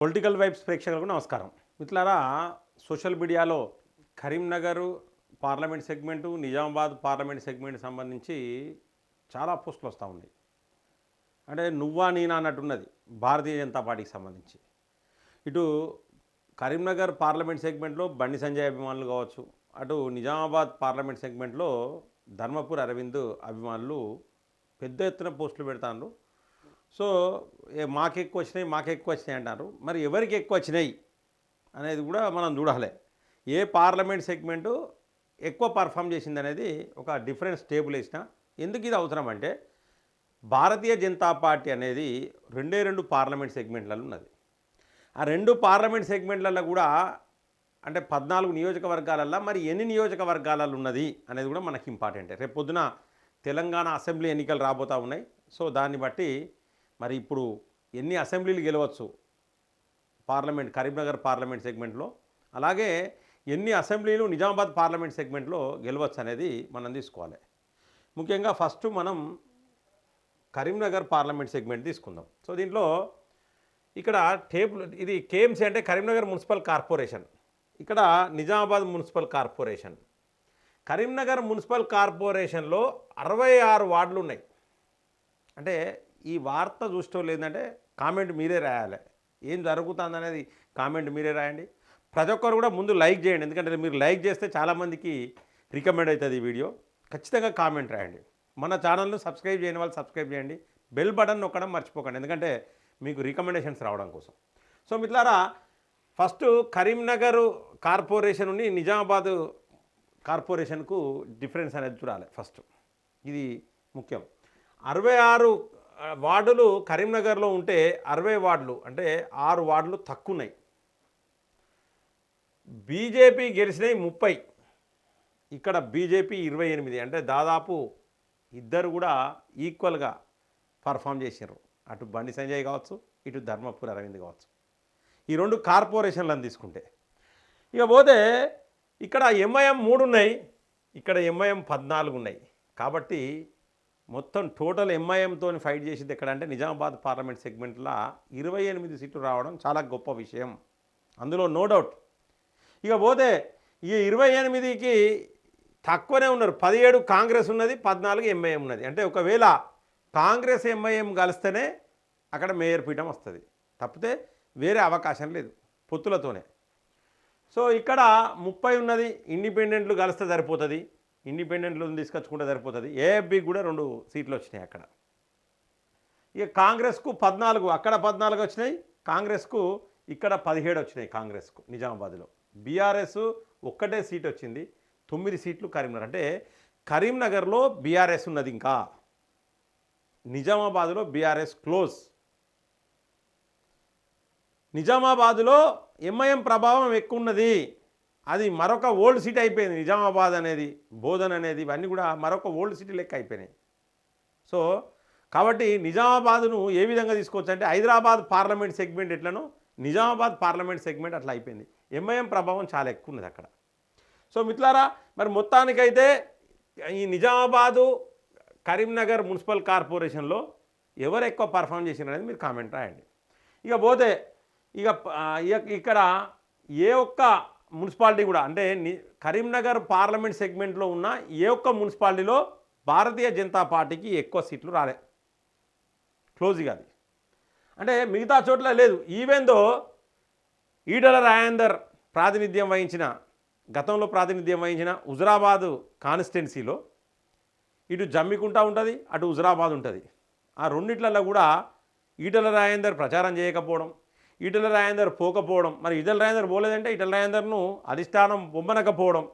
Political vibes ప్రేక్షకులకు నమస్కారం. మిత్రులారా సోషల్ మీడియాలో Karimnagar parliament segment Nizamabad parliament segment సంబంధించి చాలా పోస్టులు వస్తూ ఉన్నాయి. అంటే నువ్వా నేనా అన్నట్టున్నది భారతీయ జనతా పార్టీకి సంబంధించి. ఇటు కరీంనగర్ పార్లమెంట్ సెగ్మెంట్లో బండి సంజయ్ అభిమానులు కావచ్చు అటు నిజామాబాద్ పార్లమెంట్ సెగ్మెంట్లో ధర్మపూర్ అరవింద్ అభిమానులు పెద్ద ఎత్తున పోస్టులు పెడతాను సో మాకు ఎక్కువ వచ్చినాయి మాకు ఎక్కువ వచ్చినాయి అంటారు. మరి ఎవరికి ఎక్కువ వచ్చినాయి అనేది కూడా మనం చూడాలి. ఏ పార్లమెంట్ సెగ్మెంటు ఎక్కువ పర్ఫామ్ చేసింది అనేది ఒక డిఫరెన్స్ టేబుల్ వేసిన ఎందుకు ఇది అవసరం అంటే భారతీయ జనతా పార్టీ అనేది రెండే రెండు పార్లమెంట్ సెగ్మెంట్లలో ఉన్నది. ఆ రెండు పార్లమెంట్ సెగ్మెంట్లలో కూడా అంటే పద్నాలుగు నియోజకవర్గాలల్లో మరి ఎన్ని నియోజకవర్గాలలో ఉన్నది అనేది కూడా మనకి ఇంపార్టెంటే. రేపు పొద్దున తెలంగాణ అసెంబ్లీ ఎన్నికలు రాబోతూ ఉన్నాయి. సో దాన్ని బట్టి మరి ఇప్పుడు ఎన్ని అసెంబ్లీలు గెలవచ్చు? పార్లమెంట్ కరీంనగర్ పార్లమెంట్ సెగ్మెంట్లో. అలాగే ఎన్ని అసెంబ్లీలు నిజామాబాద్ పార్లమెంట్ సెగ్మెంట్లో గెలవచ్చు అనేది మనం తీసుకోవాలి. ముఖ్యంగా ఫస్ట్ మనం కరీంనగర్ పార్లమెంట్ సెగ్మెంట్ తీసుకుందాం. సో దీంట్లో ఇక్కడ టేబుల్ ఇది కేఎంసీ అంటే కరీంనగర్ మున్సిపల్ కార్పొరేషన్. ఇక్కడ Nizamabad municipal corporation. Karimnagar municipal కార్పొరేషన్లో అరవై ఆరు వార్డులు ఉన్నాయి. అంటే ఈ వార్త చూస్తూ లేదంటే కామెంట్ మీరే రాయాలి. ఏం జరుగుతుంది అనేది కామెంట్ మీరే రాయండి. ప్రతి ఒక్కరు కూడా ముందు లైక్ చేయండి. ఎందుకంటే మీరు లైక్ చేస్తే చాలామందికి రికమెండ్ అవుతుంది ఈ వీడియో. ఖచ్చితంగా కామెంట్ రాయండి. మన ఛానల్ను సబ్స్క్రైబ్ చేయని వాళ్ళు సబ్స్క్రైబ్ చేయండి. బెల్ బటన్ నొక్కడం మర్చిపోకండి. ఎందుకంటే మీకు రికమెండేషన్స్ రావడం కోసం. సో మిత్రులారా ఫస్ట్ కరీంనగర్ కార్పొరేషన్ని నిజామాబాద్ కార్పొరేషన్కు డిఫరెన్స్ అనేది చూడాలి ఫస్ట్. ఇది ముఖ్యం. అరవై ఆరు వార్డులు కరీంనగర్లో ఉంటే అరవై వార్డులు అంటే ఆరు వార్డులు తక్కువన్నాయి. బీజేపీ గెలిచినవి ముప్పై ఇక్కడ బీజేపీ ఇరవై ఎనిమిది అంటే దాదాపు ఇద్దరు కూడా ఈక్వల్గా పర్ఫామ్ చేసారు అటు బండి సంజయ్ కావచ్చు ఇటు ధర్మపుర అరవింద్ కావచ్చు. ఈ రెండు కార్పొరేషన్లను తీసుకుంటే. ఇక పోతే ఇక్కడ ఎంఐఎం మూడు ఉన్నాయి ఇక్కడ ఎంఐఎం పద్నాలుగు ఉన్నాయి కాబట్టి మొత్తం టోటల్ ఎంఐఎంతో ఫైట్ చేసింది ఎక్కడ అంటే నిజామాబాద్ పార్లమెంట్ సెగ్మెంట్లో ఇరవై ఎనిమిది సీట్లు రావడం చాలా గొప్ప విషయం. అందులో నో డౌట్. ఇక పోతే ఈ ఇరవై ఎనిమిదికి తక్కువనే ఉన్నారు. పదిహేడు కాంగ్రెస్ ఉన్నది పద్నాలుగు ఎంఐఎం ఉన్నది. అంటే ఒకవేళ కాంగ్రెస్ ఎంఐఎం కలిస్తేనే అక్కడ మేయర్ పీఠం వస్తుంది. తప్పితే వేరే అవకాశం లేదు పొత్తులతోనే. సో ఇక్కడ ముప్పై ఉన్నది ఇండిపెండెంట్లు కలిస్తే సరిపోతుంది. ఇండిపెండెంట్లు తీసుకొచ్చుకుంటే సరిపోతుంది. ఏఎఫ్బి కూడా రెండు సీట్లు వచ్చినాయి అక్కడ. ఇక కాంగ్రెస్కు పద్నాలుగు అక్కడ పద్నాలుగు వచ్చినాయి. కాంగ్రెస్కు ఇక్కడ పదిహేడు వచ్చినాయి కాంగ్రెస్కు నిజామాబాద్లో. బీఆర్ఎస్ ఒక్కటే సీట్ వచ్చింది. తొమ్మిది సీట్లు కరీంనగర్. అంటే కరీంనగర్లో బీఆర్ఎస్ ఉన్నది ఇంకా. నిజామాబాద్లో బీఆర్ఎస్ క్లోజ్. నిజామాబాద్లో ఎంఐఎం ప్రభావం ఎక్కువ ఉన్నది. అది మరొక ఓల్డ్ సిటీ అయిపోయింది. నిజామాబాద్ అనేది బోధన్ అనేది ఇవన్నీ కూడా మరొక ఓల్డ్ సిటీ లెక్క అయిపోయినాయి. సో కాబట్టి నిజామాబాద్ను ఏ విధంగా తీసుకోవచ్చు అంటే హైదరాబాద్ పార్లమెంట్ సెగ్మెంట్ ఎట్లనో నిజామాబాద్ పార్లమెంట్ సెగ్మెంట్ అట్లా అయిపోయింది. ఎంఐఎం ప్రభావం చాలా ఎక్కువ ఉన్నది అక్కడ. సో మిత్రులారా మరి మొత్తానికైతే ఈ నిజామాబాదు కరీంనగర్ మున్సిపల్ కార్పొరేషన్లో ఎవరు ఎక్కువ పర్ఫామ్ చేసినారు అనేది మీరు కామెంట్ రాయండి. ఇక పోతే ఇక- ఇక్కడ ఏ ఒక్క మున్సిపాలిటీ కూడా అంటే కరీంనగర్ పార్లమెంట్ సెగ్మెంట్లో ఉన్న ఏ ఒక్క మున్సిపాలిటీలో భారతీయ జనతా పార్టీకి ఎక్కువ సీట్లు రాలే. క్లోజ్గా అది. అంటే మిగతా చోట్ల లేదు. ఈవెందో ఈడల రాయందర్ ప్రాతినిధ్యం వహించిన గతంలో ప్రాతినిధ్యం వహించిన హుజరాబాదు కాన్స్టిట్యున్సీలో ఇటు జమ్మికుంట ఉంటుంది అటు హుజరాబాద్ ఉంటుంది. ఆ రెండిట్లలో కూడా ఈటల రాజేందర్ ప్రచారం చేయకపోవడం ఈటల రాజేందర్ పోకపోవడం. మరి ఈటల రాజేందర్ పోలేదంటే ఈటల రాజేందర్ను అధిష్టానం బొమ్మనకపోవడం.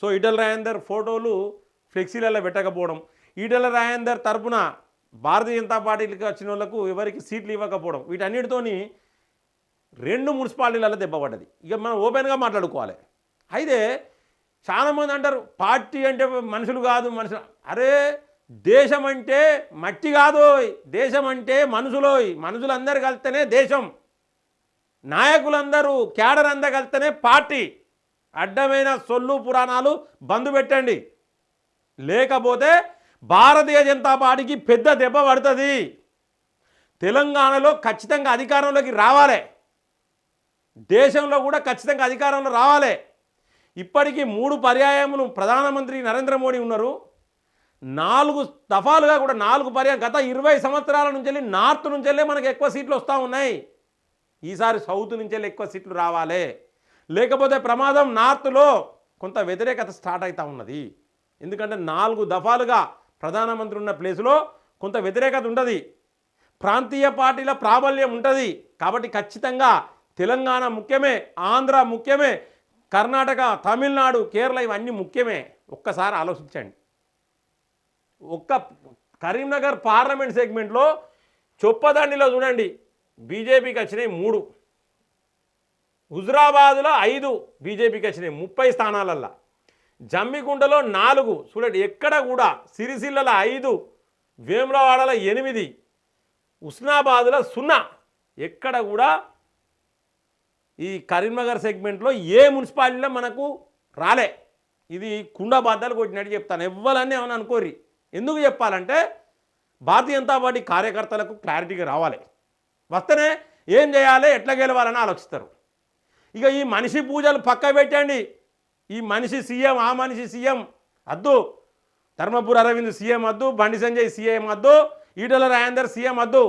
సో ఈటల రాజేందర్ ఫోటోలు ఫ్లెక్సీలలో పెట్టకపోవడం. ఈటల రాజేందర్ తరపున భారతీయ జనతా పార్టీకి వచ్చిన వాళ్ళకు ఎవరికి సీట్లు ఇవ్వకపోవడం. వీటన్నిటితోని రెండు మున్సిపాలిటీలలో దెబ్బపడ్డది ఇక మనం ఓపెన్గా మాట్లాడుకోవాలి. అయితే చాలామంది అంటారు పార్టీ అంటే మనుషులు కాదు మనుషులు అరే దేశం అంటే మట్టి కాదోయ్. దేశం అంటే మనుషులోయ్. మనుషులందరూ కలిస్తేనే దేశం. నాయకులందరూ క్యాడర్ అందగలితేనే కలిస్తేనే పార్టీ. అడ్డమైన సొల్లు పురాణాలు బంధు పెట్టండి. లేకపోతే భారతీయ జనతా పార్టీకి పెద్ద దెబ్బ పడుతుంది. తెలంగాణలో ఖచ్చితంగా అధికారంలోకి రావాలి. దేశంలో కూడా ఖచ్చితంగా అధికారంలో రావాలి. ఇప్పటికీ మూడు పర్యాయములు ప్రధానమంత్రి నరేంద్ర మోడీ ఉన్నారు. నాలుగు దఫాలుగా కూడా నాలుగు పర్యాయం గత ఇరవై సంవత్సరాల నుంచి వెళ్ళి నార్త్ నుంచి వెళ్ళి మనకు ఎక్కువ సీట్లు వస్తూ ఉన్నాయి. ఈసారి సౌత్ నుంచే ఎక్కువ సీట్లు రావాలి. లేకపోతే ప్రమాదం నార్త్లో కొంత వ్యతిరేకత స్టార్ట్ అవుతూ ఉన్నది. ఎందుకంటే నాలుగు దఫాలుగా ప్రధానమంత్రి ఉన్న ప్లేస్లో కొంత వ్యతిరేకత ఉంటుంది ప్రాంతీయ పార్టీల ప్రాబల్యం ఉంటుంది. కాబట్టి ఖచ్చితంగా తెలంగాణ ముఖ్యమే ఆంధ్ర ముఖ్యమే కర్ణాటక తమిళనాడు కేరళ ఇవన్నీ ముఖ్యమే. ఒక్కసారి ఆలోచించండి. ఒక్క కరీంనగర్ పార్లమెంట్ సెగ్మెంట్లో చొప్పదండిలో చూడండి. బీజేపీకి వచ్చినాయి మూడు. హుజురాబాద్లో ఐదు బీజేపీకి వచ్చినాయి ముప్పై స్థానాలల్లా. జమ్మిగుండలో నాలుగు. చూడండి ఎక్కడ కూడా సిరిసిల్లల ఐదు వేములవాడల ఎనిమిది ఉస్నాబాద్లో సున్నా. ఎక్కడ కూడా ఈ కరీంనగర్ సెగ్మెంట్లో ఏ మున్సిపాలిటీలో మనకు రాలే. ఇది కుండ బాధ్యాలు కొట్టినట్టు చెప్తాను. ఎవ్వరన్నీ ఏమని అనుకోరి ఎందుకు చెప్పాలంటే భారతీయ జనతా పార్టీ కార్యకర్తలకు క్లారిటీగా రావాలి. వస్తేనే ఏం చేయాలి ఎట్లా గెలవాలని ఆలోచిస్తారు. ఇక ఈ మనిషి పూజలు పక్క పెట్టండి. ఈ మనిషి సీఎం ఆ మనిషి సీఎం అద్దు. ధర్మపురి అరవింద్ సీఎం వద్దు బండి సంజయ్ సీఎం వద్దు ఈటల రాజేందర్ సీఎం వద్దు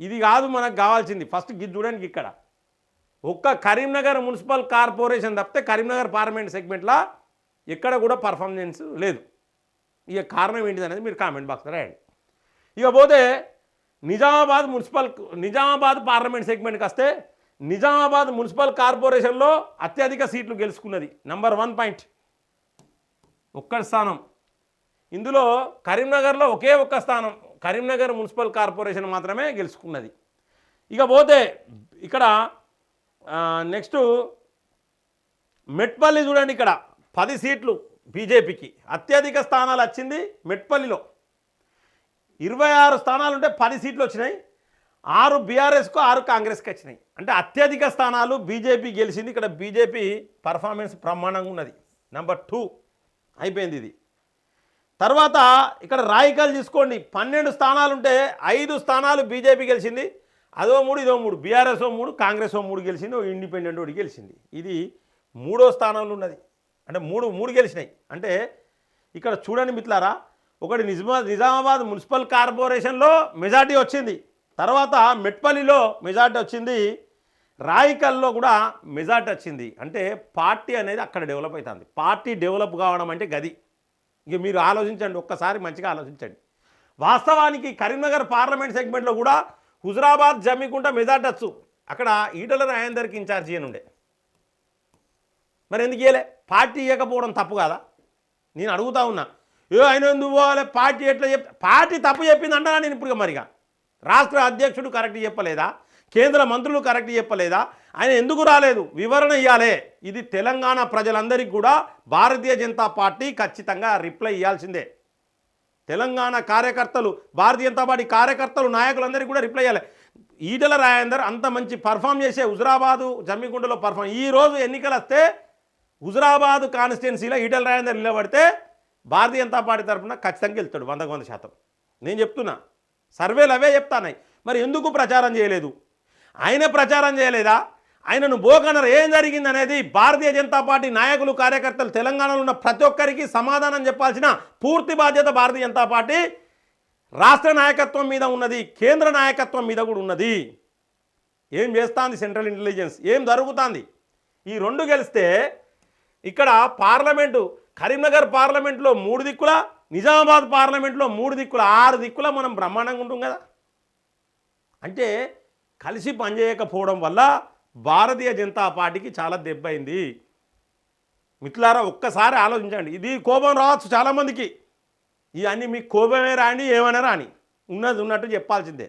ఇది కాదు మనకు కావాల్సింది. ఫస్ట్ గిది చూడండి ఇక్కడ. ఒక్క కరీంనగర్ మున్సిపల్ కార్పొరేషన్ తప్పితే కరీంనగర్ పార్లమెంట్ సెగ్మెంట్లో ఎక్కడ కూడా పర్ఫార్మెన్స్ లేదు. ఇక కారణం ఏంటిది అనేది మీరు కామెంట్ బాక్స్లో రాయండి. ఇక పోతే నిజామాబాద్ మున్సిపల్ నిజామాబాద్ పార్లమెంట్ సెగ్మెంట్కి వస్తే నిజామాబాద్ మున్సిపల్ కార్పొరేషన్లో అత్యధిక సీట్లు గెలుచుకున్నది. Number one point. ఒక్క స్థానం. ఇందులో కరీంనగర్లో ఒకే ఒక్క స్థానం. కరీంనగర్ మున్సిపల్ కార్పొరేషన్ మాత్రమే గెలుచుకున్నది. ఇక పోతే ఇక్కడ నెక్స్ట్ మెట్పల్లి చూడండి ఇక్కడ. పది సీట్లు బీజేపీకి. అత్యధిక స్థానాలు వచ్చింది మెట్పల్లిలో. ఇరవై ఆరు స్థానాలు ఉంటే పది సీట్లు వచ్చినాయి. ఆరు బీఆర్ఎస్కు ఆరు కాంగ్రెస్కి వచ్చినాయి. అంటే అత్యధిక స్థానాలు బీజేపీ గెలిచింది. ఇక్కడ బీజేపీ పర్ఫార్మెన్స్ బ్రహ్మాండంగా ఉన్నది. నెంబర్ టూ అయిపోయింది ఇది. తర్వాత ఇక్కడ రాయికల్ తీసుకోండి. పన్నెండు స్థానాలు ఉంటే ఐదు స్థానాలు బీజేపీ గెలిచింది. అదో మూడు ఇదో మూడు. బీఆర్ఎస్ ఓ మూడు కాంగ్రెస్ ఓ మూడు గెలిచింది. ఓ ఇండిపెండెంట్ ఒకటి గెలిచింది. ఇది మూడో స్థానంలో ఉన్నది. అంటే మూడు మూడు గెలిచినాయి. అంటే ఇక్కడ చూడండి మిత్రులారా ఒకటి నిజమా నిజామాబాద్ మున్సిపల్ కార్పొరేషన్లో మెజార్టీ వచ్చింది. తర్వాత మెట్పల్లిలో మెజార్టీ వచ్చింది. రాయికల్లో కూడా మెజార్టీ వచ్చింది. అంటే పార్టీ అనేది అక్కడ డెవలప్ అవుతుంది. పార్టీ డెవలప్ కావడం అంటే గది. ఇక మీరు ఆలోచించండి ఒక్కసారి మంచిగా ఆలోచించండి. వాస్తవానికి కరీంనగర్ పార్లమెంట్ సెగ్మెంట్లో కూడా హుజరాబాద్ జమ్మికుంట మెజార్టీ వచ్చు. అక్కడ ఈటల రాయందర్కి ఇన్ఛార్జ్ ఉండే. మరి ఎందుకు ఇయ్యలే? పార్టీ ఇవ్వకపోవడం తప్పు కాదా? నేను అడుగుతా ఉన్నా. ఏ ఆయన ఎందుకు పోవాలి పార్టీ ఎట్లా చెప్ పార్టీ తప్పు చెప్పింది అంటారా నేను ఇప్పుడు మరిగా? రాష్ట్ర అధ్యక్షుడు కరెక్ట్ చెప్పలేదా? కేంద్ర మంత్రులు కరెక్ట్ చెప్పలేదా? ఆయన ఎందుకు రాలేదు? వివరణ ఇవ్వాలే ఇది తెలంగాణ ప్రజలందరికీ కూడా భారతీయ జనతా పార్టీ ఖచ్చితంగా రిప్లై ఇవ్వాల్సిందే తెలంగాణ కార్యకర్తలు భారతీయ జనతా పార్టీ కార్యకర్తలు నాయకులందరికీ కూడా రిప్లై ఇవ్వాలి ఈటల రాజేందర్ అంత మంచి పర్ఫామ్ చేసే హుజరాబాదు జమ్మిగుంటలో పర్ఫామ్ ఈ రోజు ఎన్నికలు వస్తే హుజరాబాదు కాన్స్టిట్యున్సీలో ఈటల రాజేందర్ నిలబడితే భారతీయ జనతా పార్టీ తరఫున ఖచ్చితంగా వెళ్తాడు వందకు వంద శాతం. నేను చెప్తున్నా సర్వేలు అవే చెప్తానాయి మరి ఎందుకు ప్రచారం చేయలేదు? ఆయన ప్రచారం చేయలేదా? ఆయనను బోకనర్ ఏం జరిగింది అనేది భారతీయ జనతా పార్టీ నాయకులు కార్యకర్తలు తెలంగాణలో ఉన్న ప్రతి ఒక్కరికి సమాధానం చెప్పాల్సిన పూర్తి బాధ్యత భారతీయ జనతా పార్టీ రాష్ట్ర నాయకత్వం మీద ఉన్నది కేంద్ర నాయకత్వం మీద కూడా ఉన్నది. ఏం చేస్తుంది సెంట్రల్ ఇంటెలిజెన్స్? ఏం జరుగుతుంది? ఈ రెండు గెలిస్తే ఇక్కడ పార్లమెంటు కరీంనగర్ పార్లమెంట్లో మూడు దిక్కుల నిజామాబాద్ పార్లమెంట్లో మూడు దిక్కుల ఆరు దిక్కుల మనం బ్రహ్మాండంగా ఉంటాం కదా. అంటే కలిసి పనిచేయకపోవడం వల్ల భారతీయ జనతా పార్టీకి చాలా దెబ్బైంది మిత్రులారా ఒక్కసారి ఆలోచించండి. ఇది కోపం రావచ్చు చాలామందికి. ఇవన్నీ మీకు కోపమే రాని ఏమైనా రాని. ఉన్నది ఉన్నట్టు చెప్పాల్సిందే.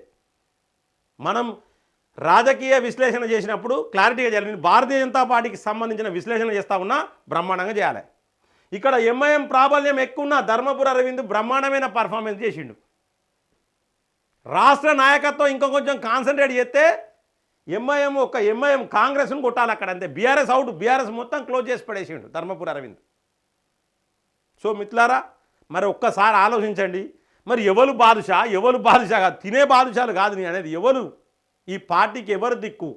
మనం రాజకీయ విశ్లేషణ చేసినప్పుడు క్లారిటీగా చేయాలి. భారతీయ జనతా పార్టీకి సంబంధించిన విశ్లేషణ చేస్తా ఉన్నా బ్రహ్మాండంగా చేయాలి. ఇక్కడ ఎంఐఎం ప్రాబల్యం ఎక్కువన్న ధర్మపుర అరవింద్ బ్రహ్మాండమైన పర్ఫార్మెన్స్ చేసిండు. రాష్ట్ర నాయకత్వం ఇంకా కొంచెం కాన్సన్ట్రేట్ చేస్తే ఎంఐఎం ఒక ఎంఐఎం కాంగ్రెస్ను కొట్టాలి అక్కడ అంతే. బీఆర్ఎస్ అవుట్ బీఆర్ఎస్ మొత్తం క్లోజ్ చేసి పడేసిండు ధర్మపుర అరవింద్. సో మిత్రులారా మరి ఒక్కసారి ఆలోచించండి. మరి ఎవరు బాదుషా? ఎవరు బాదుషా కాదు? తినే బాదుషాలు కాదు నేను అనేది. ఎవరు? ఈ పార్టీకి ఎవరు దిక్కు?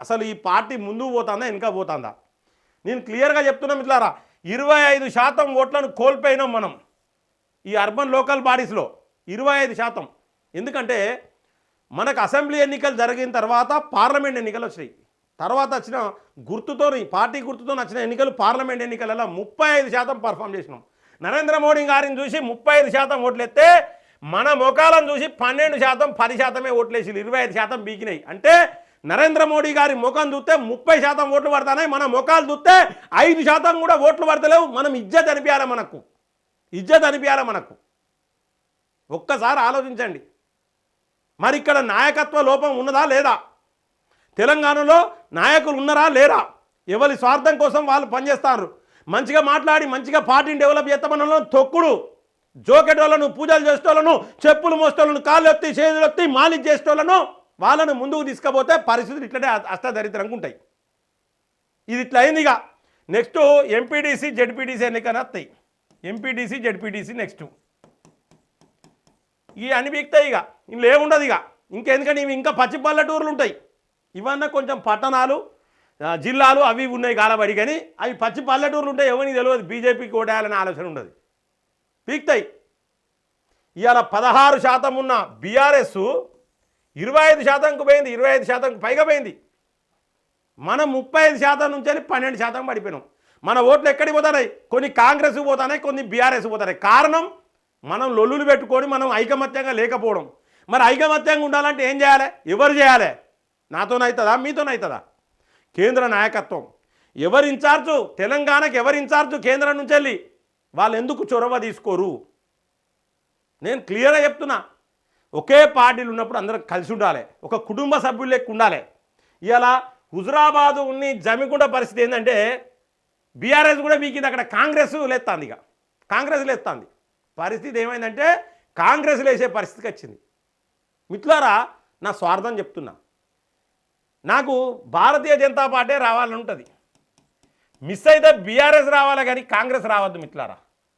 అసలు ఈ పార్టీ ముందుకు పోతుందా వెనుక పోతుందా? నేను క్లియర్గా చెప్తున్నా మిత్రులారా ఇరవై ఐదు శాతం ఓట్లను కోల్పోయినాం మనం ఈ అర్బన్ లోకల్ బాడీస్లో. ఇరవై ఐదు శాతం. ఎందుకంటే మనకు అసెంబ్లీ ఎన్నికలు జరిగిన తర్వాత పార్లమెంట్ ఎన్నికలు వచ్చినాయి. తర్వాత వచ్చిన గుర్తుతో పార్టీ గుర్తుతో వచ్చిన ఎన్నికలు పార్లమెంట్ ఎన్నికలలో ముప్పై ఐదు శాతం పర్ఫామ్ చేసినాం. నరేంద్ర మోడీ గారిని చూసి ముప్పై ఐదు శాతం ఓట్లెత్తే మన ముఖాలను చూసి పన్నెండు శాతం పది శాతమే ఓట్లేసి ఇరవై ఐదు శాతం బీకినాయి. అంటే నరేంద్ర మోడీ గారి ముఖం చూస్తే ముప్పై శాతం ఓట్లు పడతాయి మన ముఖాలు చూస్తే ఐదు శాతం కూడా ఓట్లు పడతలేవు. మనం ఇజ్జత్ అనిపించాలి మనకు. ఇజ్జత్ అనిపించాలి మనకు. ఒక్కసారి ఆలోచించండి. మరి ఇక్కడ నాయకత్వ లోపం ఉన్నదా లేదా? తెలంగాణలో నాయకులు ఉన్నారా లేరా? ఎవరి స్వార్థం కోసం వాళ్ళు పనిచేస్తారు? మంచిగా మాట్లాడి మంచిగా పార్టీని డెవలప్ చేస్తామన్న తొక్కుడు. జోకెట్ వాళ్ళను పూజలు చేసేటోళ్ళను చెప్పులు మోసేటోళ్ళను కాళ్ళు ఎత్తి చేతులు ఎత్తి మాలిష్ చేసేటోళ్ళను వాళ్ళను ముందుకు తీసుకుపోతే పరిస్థితులు ఇట్లనే అష్టదరిద్రంగా ఉంటాయి. ఇది ఇట్లా అయింది ఇక. నెక్స్ట్ ఎంపీడీసీ జెడ్పీటీసీ ఎన్నికలు వస్తాయి. ఎంపీడీసీ జెడ్పీటీసీ నెక్స్ట్ ఇవి అన్ని బీక్తాయి ఇక. ఇందులో ఏముండదు ఇక. ఇంకెందుకంటే ఇవి ఇంకా పచ్చి పల్లెటూర్లు ఉంటాయి. ఇవన్నీ కొంచెం పట్టణాలు జిల్లాలు అవి ఇవి ఉన్నాయి కాలబడి కానీ అవి పచ్చి పల్లెటూర్లు ఉంటాయి. ఎవరికి తెలియదు. బీజేపీకి ఓటేయాలనే ఆలోచన ఉండదు. పీక్తాయి ఇవాళ పదహారు శాతం ఉన్న బీఆర్ఎస్ ఇరవై ఐదు శాతంకు పోయింది ఇరవై ఐదు శాతంకు పైగా పోయింది. మనం ముప్పై ఐదు శాతం నుంచి వెళ్ళి పన్నెండు శాతం పడిపోయినాం. మన ఓట్లు ఎక్కడికి పోతున్నాయి? కొన్ని కాంగ్రెస్ పోతున్నాయి కొన్ని బీఆర్ఎస్ పోతున్నాయి. కారణం మనం లొల్లులు పెట్టుకొని మనం ఐకమత్యంగా లేకపోవడం. మరి ఐకమత్యంగా ఉండాలంటే ఏం చేయాలి? ఎవరు చేయాలి? నాతోనవుతుందా మీతోనవుతుందా కేంద్ర నాయకత్వం. ఎవరు ఇన్ఛార్జు? తెలంగాణకి ఎవరు ఇన్ఛార్జు? కేంద్రం నుంచి వెళ్ళి వాళ్ళు ఎందుకు చొరవ తీసుకోరు? నేను క్లియర్గా చెప్తున్నా. ఒకే పార్టీలు ఉన్నప్పుడు అందరం కలిసి ఉండాలి. ఒక కుటుంబ సభ్యులు లెక్క ఉండాలి. ఇలా హుజురాబాదు ఉన్ని జమికుండ పరిస్థితి ఏంటంటే బీఆర్ఎస్ కూడా మీకు అక్కడ కాంగ్రెస్ లేస్తుంది ఇక. కాంగ్రెస్ లేస్తుంది పరిస్థితి ఏమైందంటే కాంగ్రెస్ లేసే పరిస్థితికి వచ్చింది. మిత్రులారా నా స్వార్థం చెప్తున్నా. నాకు భారతీయ జనతా పార్టీ రావాలని ఉంటుంది మిస్ అయితే బీఆర్ఎస్ రావాలి కానీ కాంగ్రెస్ రావద్దు మిత్రులారా.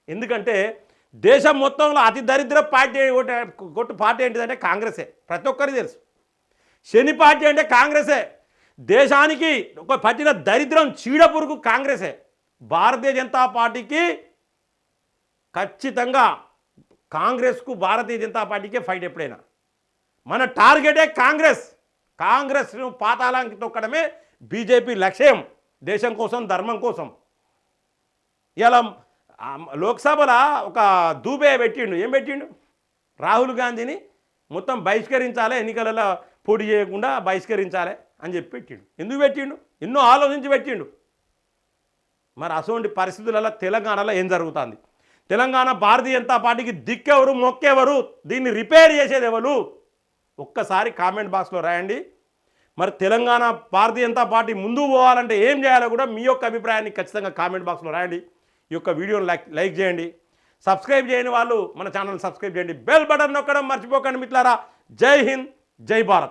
ఎందుకంటే దేశం మొత్తంలో అతి దరిద్ర పార్టీ ఒకటి కొట్టు పార్టీ ఏంటిదంటే కాంగ్రెసే. ప్రతి ఒక్కరికి తెలుసు. శని పార్టీ అంటే కాంగ్రెసే. దేశానికి ఒక పట్టిన దరిద్రం చీడపురుగు కాంగ్రెసే. భారతీయ జనతా పార్టీకి ఖచ్చితంగా కాంగ్రెస్కు భారతీయ జనతా పార్టీకే ఫైట్ ఎప్పుడైనా. మన టార్గెటే కాంగ్రెస్. కాంగ్రెస్ను పాతాళానికి తొక్కడమే బీజేపీ లక్ష్యం. దేశం కోసం ధర్మం కోసం. ఇలా లోక్సభలో ఒక దూబే పెట్టిండు. ఏం పెట్టిండు? రాహుల్ గాంధీని మొత్తం బహిష్కరించాలి ఎన్నికలలో పోటీ చేయకుండా బహిష్కరించాలి అని చెప్పి పెట్టిండు. ఎందుకు పెట్టిండు? ఎన్నో ఆలోచించి పెట్టిండు. మరి అటువంటి పరిస్థితులలో తెలంగాణలో ఏం జరుగుతుంది? తెలంగాణ భారతీయ జనతా పార్టీకి దిక్కెవరు మొక్కెవరు? దీన్ని రిపేర్ చేసేది ఎవరు? ఒక్కసారి కామెంట్ బాక్స్లో రాయండి. మరి తెలంగాణ భారతీయ జనతా పార్టీ ముందుకు పోవాలంటే ఏం చేయాలో కూడా మీ యొక్క అభిప్రాయాన్ని ఖచ్చితంగా కామెంట్ బాక్స్లో రాయండి. ఈ యొక్క వీడియోని లైక్ లైక్ చేయండి. సబ్స్క్రైబ్ చేయని వాళ్ళు మన ఛానల్ సబ్స్క్రైబ్ చేయండి. బెల్ బటన్ నొక్కడం మర్చిపోకండి మిత్రులారా. జై హింద్ జై భారత్.